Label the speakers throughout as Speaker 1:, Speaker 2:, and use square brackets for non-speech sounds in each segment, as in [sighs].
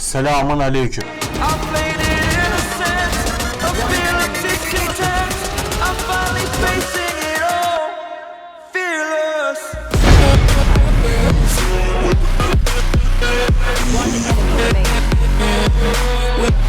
Speaker 1: Selamun aleyküm.
Speaker 2: I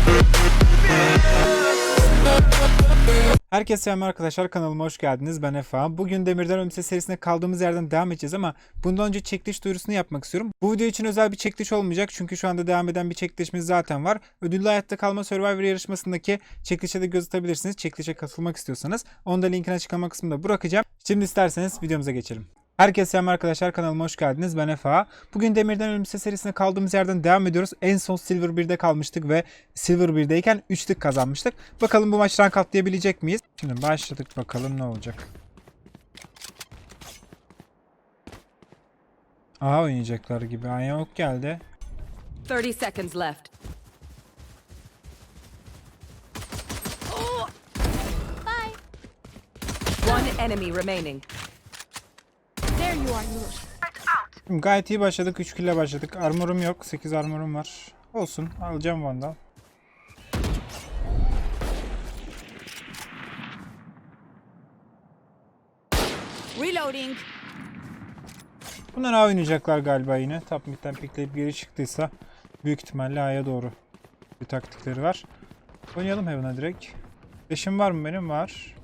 Speaker 3: Herkese selam arkadaşlar kanalıma hoş geldiniz. Ben Efa. Bugün Demirden Ölümse serisine kaldığımız yerden devam edeceğiz ama bundan önce çekiliş duyurusunu yapmak istiyorum. Bu video için özel bir çekiliş olmayacak çünkü şu anda devam eden bir çekilişimiz zaten var. Ödüllü Hayatta Kalma Survivor yarışmasındaki çekilişe de göz atabilirsiniz. Çekilişe katılmak istiyorsanız. Onu da linkini açıklama kısmında bırakacağım. Şimdi isterseniz videomuza geçelim. Herkese selam arkadaşlar kanalıma hoş geldiniz. Ben Efa. Bugün Demirden Ölümse serisine kaldığımız yerden devam ediyoruz. En son Silver 1'de kalmıştık ve Silver 1'deyken 3 tık kazanmıştık. Bakalım bu maç rank atlayabilecek miyiz? Şimdi başladık bakalım ne olacak. A oynayacaklar gibi. Aya ok geldi.
Speaker 4: 30 seconds left. One enemy remaining.
Speaker 3: Şimdi gayet iyi başladık. 3 kill başladık. Armorum yok. 8 armorum var. Olsun. Alacağım Vandal.
Speaker 5: Reloading.
Speaker 3: Bunlar A oynayacaklar galiba yine. Top midden pikleyip geri çıktıysa büyük ihtimalle A'ya doğru bir taktikleri var. Oynayalım Heaven'a direkt. Flash'im var mı benim? Var.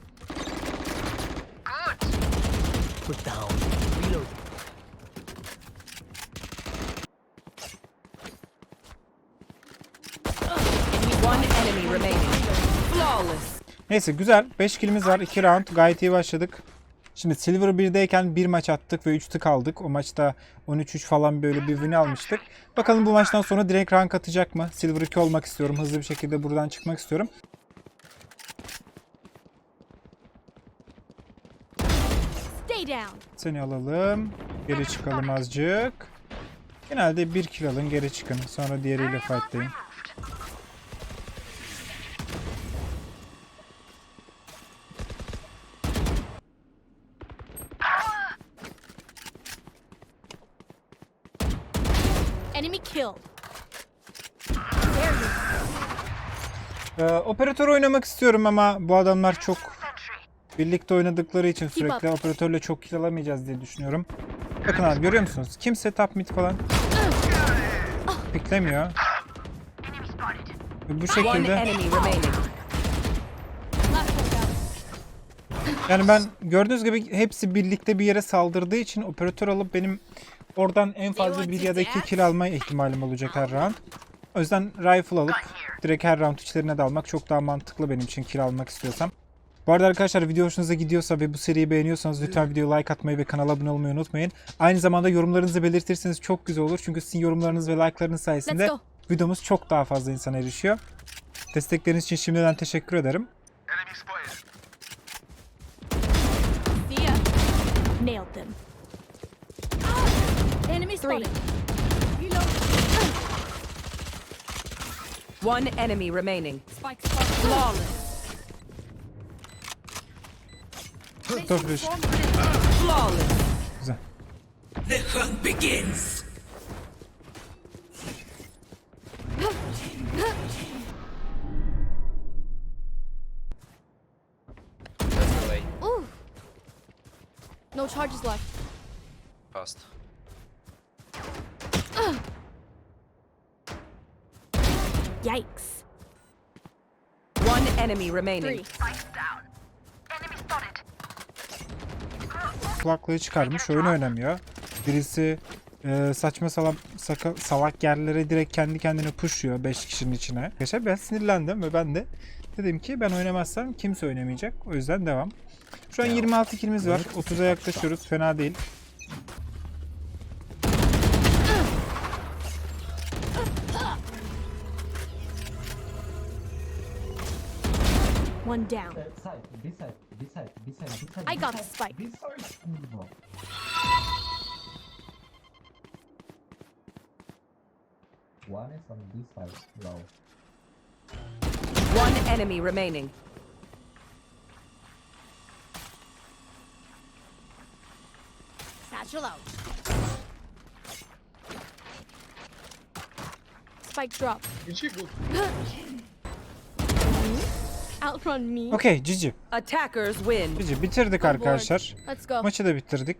Speaker 4: One enemy remaining. Flawless.
Speaker 3: Neyse güzel. 5 killimiz var. 2 round. Gayet iyi başladık. Şimdi Silver 1'deyken bir maç attık ve 3 tık aldık. O maçta 13-3 falan böyle bir win almıştık. Bakalım bu maçtan sonra direkt rank atacak mı? Silver 2 olmak istiyorum. Hızlı bir şekilde buradan çıkmak istiyorum. Seni alalım. Geri çıkalım azıcık. Genelde bir kill alın geri çıkın. Sonra diğeriyle fightlayın.
Speaker 5: Enemy killed.
Speaker 3: Ee, operatör oynamak istiyorum ama bu adamlar çok birlikte oynadıkları için sürekli operatörle çok kill alamayacağız diye düşünüyorum. Bakın abi görüyor musunuz? Kimse top mid falan piklemiyor. Ve bu şekilde yani ben gördüğünüz gibi hepsi birlikte bir yere saldırdığı için operatör alıp benim oradan en fazla bir ya da iki kill alma ihtimalim olacak her round. O yüzden rifle alıp direkt her round içlerine dalmak çok daha mantıklı benim için kill almak istiyorsam. Bu arada arkadaşlar video hoşunuza gidiyorsa ve bu seriyi beğeniyorsanız lütfen videoya like atmayı ve kanala abone olmayı unutmayın. Aynı zamanda yorumlarınızı belirtirseniz çok güzel olur. Çünkü sizin yorumlarınız ve like'larınız sayesinde videomuz çok daha fazla insana erişiyor. Destekleriniz için şimdiden teşekkür ederim.
Speaker 5: Nailed them. Enemy spotted. Reload.
Speaker 4: One enemy remaining.
Speaker 5: Spike spotted.
Speaker 4: Flawless.
Speaker 3: Dur flash.
Speaker 4: Flawless.
Speaker 3: Güzel.
Speaker 5: Ooh. No charges left.
Speaker 6: Fast.
Speaker 5: Yikes.
Speaker 4: One enemy remaining.
Speaker 5: Three.
Speaker 3: kulaklığı çıkarmış oyun oynamıyor. Birisi e, saçma salam, saka, salak yerlere direkt kendi kendine pushuyor 5 kişinin içine. Arkadaşlar ben sinirlendim ve ben de dedim ki ben oynamazsam kimse oynamayacak. O yüzden devam. Şu an 26 kilimiz var. 30'a yaklaşıyoruz. Fena değil.
Speaker 5: One down.
Speaker 7: Side, this side, this side, this side, this side.
Speaker 5: I got
Speaker 7: side,
Speaker 5: the spike.
Speaker 7: This side. No. One is on this side, low.
Speaker 4: One enemy remaining.
Speaker 5: Satchel out. Spike drop.
Speaker 6: Good. [gasps]
Speaker 5: Outrun me.
Speaker 3: Okey Cici.
Speaker 4: Attackers win.
Speaker 3: Cici bitirdik arkadaşlar.
Speaker 5: Let's go.
Speaker 3: Maçı da bitirdik.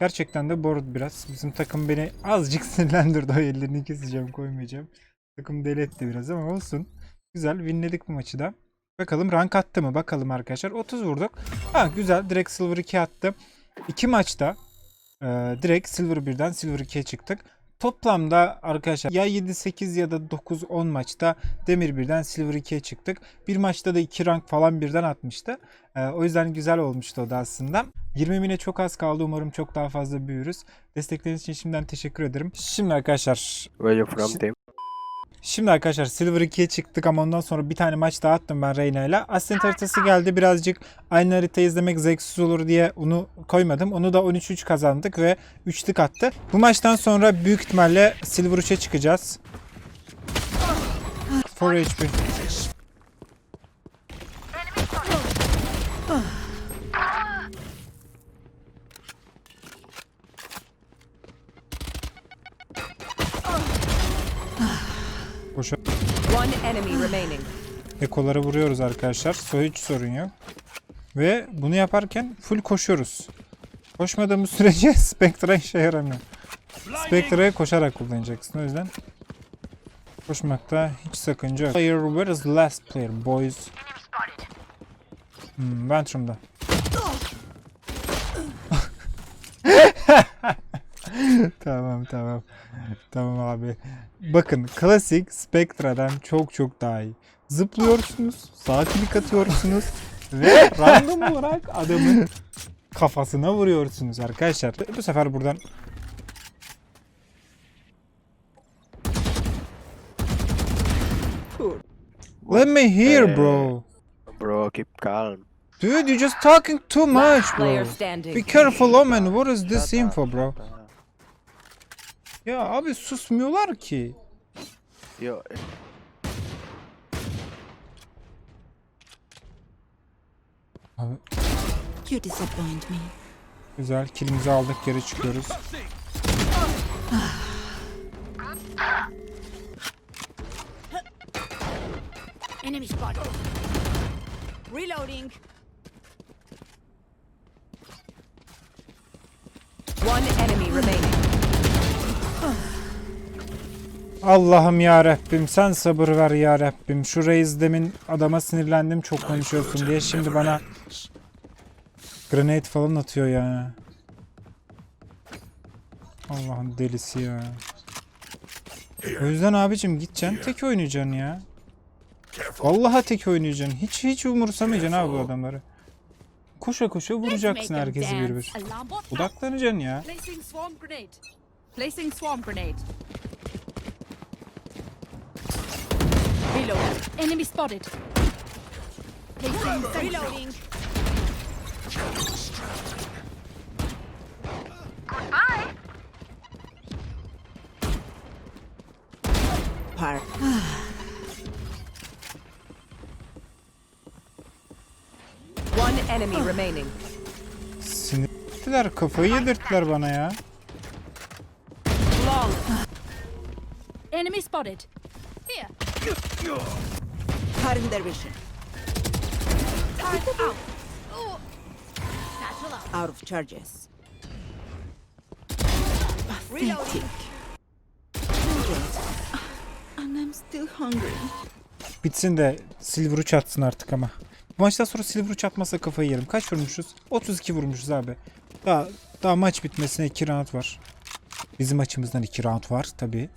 Speaker 3: Gerçekten de bored biraz. Bizim takım beni azıcık [laughs] sinirlendirdi. O ellerini keseceğim koymayacağım. Takım deli etti biraz ama olsun. Güzel winledik bu maçı da. Bakalım rank attı mı? Bakalım arkadaşlar. 30 vurduk. Ha güzel. Direkt Silver 2 attı. İki maçta e, direkt Silver 1'den Silver 2'ye çıktık. Toplamda arkadaşlar ya 7-8 ya da 9-10 maçta Demir 1'den Silver 2'ye çıktık. Bir maçta da 2 rank falan birden atmıştı. E, o yüzden güzel olmuştu o da aslında. 20 bine çok az kaldı. Umarım çok daha fazla büyürüz. Destekleriniz için şimdiden teşekkür ederim. Şimdi arkadaşlar
Speaker 8: Where you from, team?
Speaker 3: Şimdi arkadaşlar Silver 2'ye çıktık ama ondan sonra bir tane maç daha attım ben Reyna ile. Ascent haritası geldi birazcık aynı haritayı izlemek zevksiz olur diye onu koymadım. Onu da 13-3 kazandık ve 3 tık attı. Bu maçtan sonra büyük ihtimalle Silver 3'e çıkacağız. 4 HP. Ekolara vuruyoruz arkadaşlar. So hiç sorun yok. Ve bunu yaparken full koşuyoruz. Koşmadığımız [laughs] sürece Spectra işe yaramıyor. Spectra'yı koşarak kullanacaksın. O yüzden koşmakta hiç sakınca yok. Player, where is last player boys? Hmm, Ventrum'da. Tamam tamam. Abi. Bakın klasik Spectra'dan çok çok daha iyi. Zıplıyorsunuz, sağ klik atıyorsunuz ve random olarak adamın kafasına vuruyorsunuz arkadaşlar. Bu sefer buradan Let me hear bro.
Speaker 8: Bro, keep calm.
Speaker 3: Dude, you're just talking too much bro. Be careful Omen. What is this info bro? Ya abi susmuyorlar ki.
Speaker 8: Yo,
Speaker 3: Abi
Speaker 9: You disappoint me.
Speaker 3: güzel kilimizi aldık geri çıkıyoruz.
Speaker 5: Enemy spotted. Reloading.
Speaker 4: One enemy remaining.
Speaker 3: Allah'ım ya Rabbim sen sabır ver ya Rabbim. Şu reis demin adama sinirlendim çok konuşuyorsun diye şimdi bana grenade falan atıyor ya. Allah'ın delisi ya. O yüzden abicim gideceksin tek oynayacaksın ya. Vallahi tek oynayacaksın. Hiç hiç umursamayacaksın abi bu adamları. Koşa koşa vuracaksın herkesi bir bir. Odaklanacaksın ya.
Speaker 9: Placing swarm grenade. Placing swarm grenade.
Speaker 5: Reloading. Enemy spotted. Placing Reloading. [sighs]
Speaker 4: One enemy remaining.
Speaker 3: Sinirlendiler kafayı yedirttiler bana ya.
Speaker 4: Flawless.
Speaker 5: Enemy spotted. Here.
Speaker 9: Cutting their vision.
Speaker 5: Out. Out.
Speaker 9: Of charges.
Speaker 5: Reloading.
Speaker 9: And I'm still hungry.
Speaker 3: Bitsin de Silver 3 atsın artık ama. Bu maçtan sonra Silver 3 atmasa kafayı yerim. Kaç vurmuşuz? 32 vurmuşuz abi. Daha, daha maç bitmesine 2 round var. Bizim açımızdan 2 round var tabii.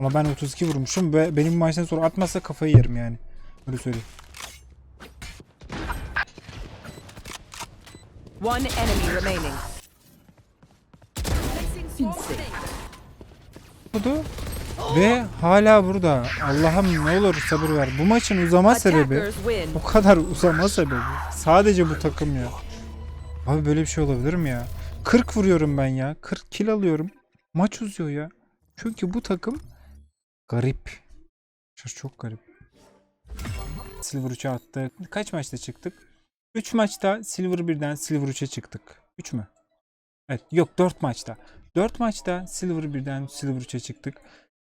Speaker 3: Ama ben 32 vurmuşum ve benim maçtan sonra atmazsa kafayı yerim yani. Öyle söyleyeyim.
Speaker 4: One enemy remaining.
Speaker 3: Vurdu. Ve hala burada. Allah'ım ne olur sabır ver. Bu maçın uzama sebebi. Bu kadar uzama sebebi. Sadece bu takım ya. Abi böyle bir şey olabilir mi ya? 40 vuruyorum ben ya. 40 kill alıyorum. Maç uzuyor ya. Çünkü bu takım garip. Çok, çok garip. Silver 3'e attık. Kaç maçta çıktık? 3 maçta Silver 1'den Silver 3'e çıktık. 3 mü? Evet yok 4 maçta. 4 maçta Silver 1'den Silver 3'e çıktık.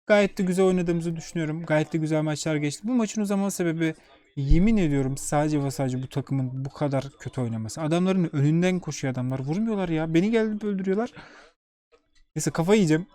Speaker 3: Gayet de güzel oynadığımızı düşünüyorum. Gayet de güzel maçlar geçti. Bu maçın uzama sebebi yemin ediyorum sadece ve sadece bu takımın bu kadar kötü oynaması. Adamların önünden koşuyor adamlar. Vurmuyorlar ya. Beni gelip öldürüyorlar. Neyse kafa yiyeceğim.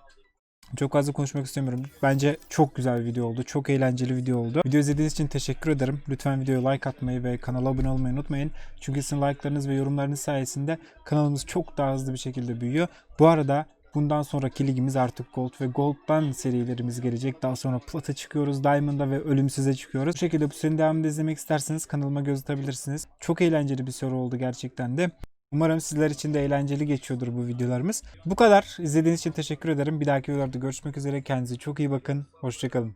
Speaker 3: Çok fazla konuşmak istemiyorum. Bence çok güzel bir video oldu. Çok eğlenceli video oldu. Video izlediğiniz için teşekkür ederim. Lütfen videoya like atmayı ve kanala abone olmayı unutmayın. Çünkü sizin like'larınız ve yorumlarınız sayesinde kanalımız çok daha hızlı bir şekilde büyüyor. Bu arada bundan sonraki ligimiz artık Gold ve Gold'dan serilerimiz gelecek. Daha sonra Plat'a çıkıyoruz, Diamond'a ve Ölümsüz'e çıkıyoruz. Bu şekilde bu serinin devamını izlemek isterseniz kanalıma göz atabilirsiniz. Çok eğlenceli bir soru oldu gerçekten de. Umarım sizler için de eğlenceli geçiyordur bu videolarımız. Bu kadar. İzlediğiniz için teşekkür ederim. Bir dahaki videolarda görüşmek üzere. Kendinize çok iyi bakın. Hoşçakalın.